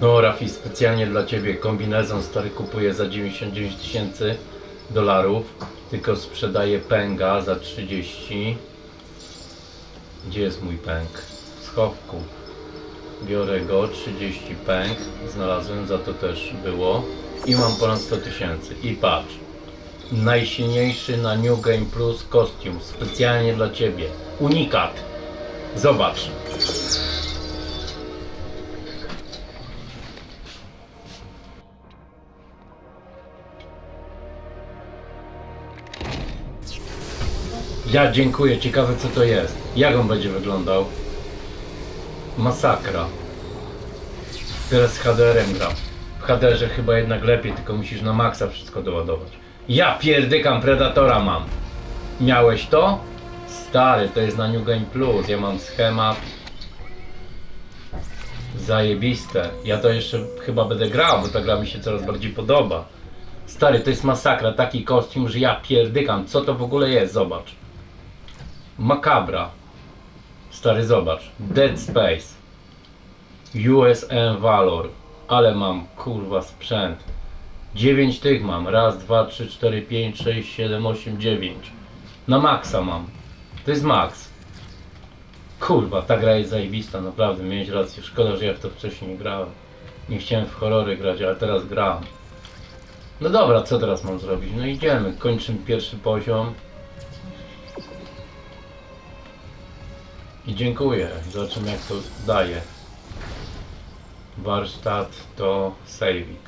No Rafi, specjalnie dla Ciebie kombinezon stary kupuję za 99 tysięcy dolarów, tylko sprzedaję pęga za 30. Gdzie jest mój pęk? W schowku. Biorę go, 30 pęk, znalazłem, za to też było. I mam ponad 100 tysięcy. I patrz, najsilniejszy na New Game Plus kostium, specjalnie dla Ciebie. Unikat. Zobacz. Ja dziękuję, ciekawe co to jest. Jak on będzie wyglądał? Masakra. Teraz z HDR-em gram. W HDR-ze chyba jednak lepiej, tylko musisz na maksa wszystko doładować. Ja pierdykam Predatora mam. Miałeś to? Stary, to jest na New Game Plus. Ja mam schemat. Zajebiste. Ja to jeszcze chyba będę grał, bo ta gra mi się coraz bardziej podoba. Stary, to jest masakra. Taki kostium, że ja pierdykam. Co to w ogóle jest? Zobacz. Makabra. Stary, zobacz. Dead Space. USM Valor. Ale mam, kurwa, sprzęt. 9 tych mam. Raz, dwa, trzy, cztery, pięć, sześć, siedem, osiem, dziewięć. Na maksa mam. To jest max. Kurwa, ta gra jest zajebista, naprawdę. Miałeś rację. Szkoda, że ja w to wcześniej nie grałem. Nie chciałem w horrory grać, ale teraz gram. No dobra, co teraz mam zrobić? No idziemy. Kończymy pierwszy poziom. I dziękuję. Zobaczymy jak to daje. Warsztat to saving.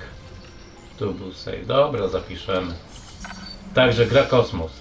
Tu był save. Dobra, zapiszemy. Także gra Kosmos.